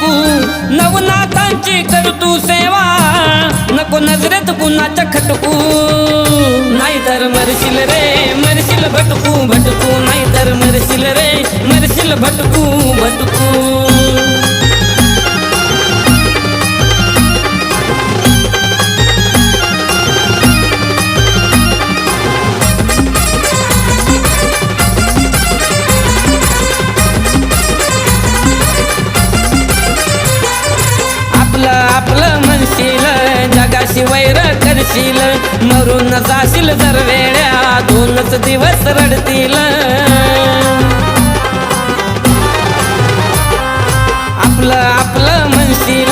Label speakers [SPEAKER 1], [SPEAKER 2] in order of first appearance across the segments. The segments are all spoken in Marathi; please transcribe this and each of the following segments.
[SPEAKER 1] मिटकू नवनाथांची कर तू सेवा. नको नजरेत कुणाच्या खटकू. नाही तर मरशील रे मरशील भटकू भटकू. नाही तर मरशील रे मरशील भटकू भटकू. जाशील मरून जाशील जर वेळ्या दोनच दिवस रडतील. आपलं आपलं म्हणशील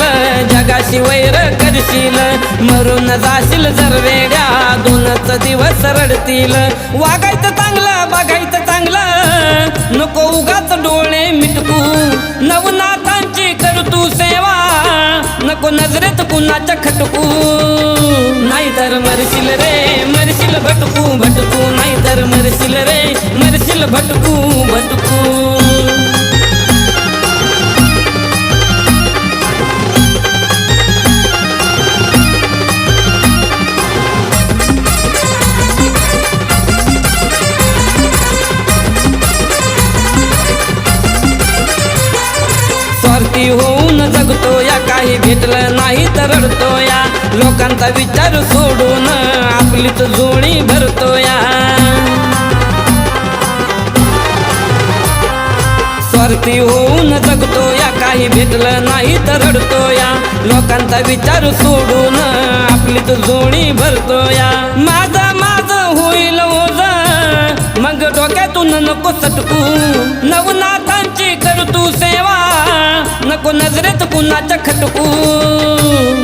[SPEAKER 1] जगाशी वैर करशील मरून जाशील जर वेड्या दोनच दिवस रडतील. वागायचं चांगलं बघायचं चांगलं नको उगाच डोळे मिटकू. नवनाथांची कर तू सेवा नको नजरेत कुणाच्या खटकू. तर मरशील रे मरशील भटकू भटकू नाही तर मरशील रे मरशील भटकू भटकू स्वार्थी होऊन जगतो या काही भेटलं नाही तर रडतो या. लोकांचा विचार सोडून आपलीच जोडी भरतो या. स्वार्थी होऊन जगतो या काही भेटलं नाही तर रडतो या. लोकांचा विचार सोडून आपलीच जोडी भरतो या. माझं माझं होईल ओझ. मग डोक्यातून नको सटकू. नवनाथांची कर तू नको नजरेत कुणाच्या खटकू?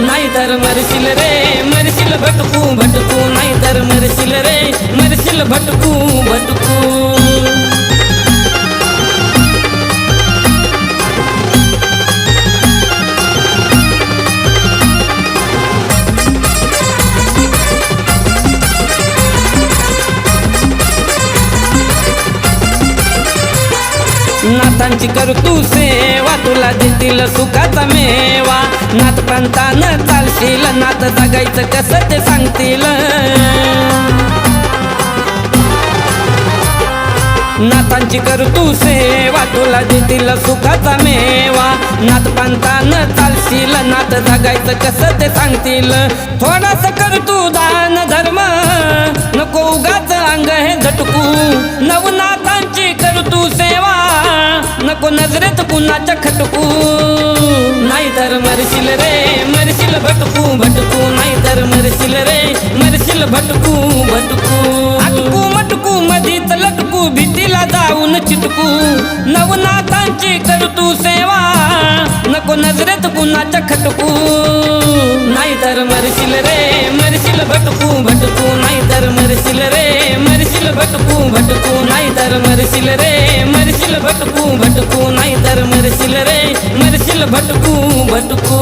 [SPEAKER 1] नाही तर मरशील रे मरशील भटकू भटकू. नाही तर मरशील रे मरशील भटकू भटकू. नाथांची कर तू सेवा तुला सुखाचा मेवा. नाथ पंतानं चालशील नात जगायचं कसं ते सांगतील? नाथांची कर तू सेवा तुला देतील सुखाचा मेवा. नाथ पंतानं चालशील नात जगायचं कसं ते सांगतील? थोडास कर तू दान धर्म. नको उगाच अंग हे झटकू. नवनाथांची कर तू सेवा. नको नजरेत कुणाच्या खटकू? नाही तर मरशील रे मरशील भटकू भटकू. नाही तर मरशील रे मरशील भटकू भटकू. अटकू मटकू मधीच लटकू भीतीला जाऊन चिटकू. नवनाथांची कर तू सेवा नको नजरेत कुणाच्या खटकू. नाही तर मरशील रे मरशील भटकू भटकू. नाही तर मरशील रे मरशील भटकू भटकू. नाही तर मरशील रे मरशील भटकू नाही तर मरशील रे मरशील भटकू भटकू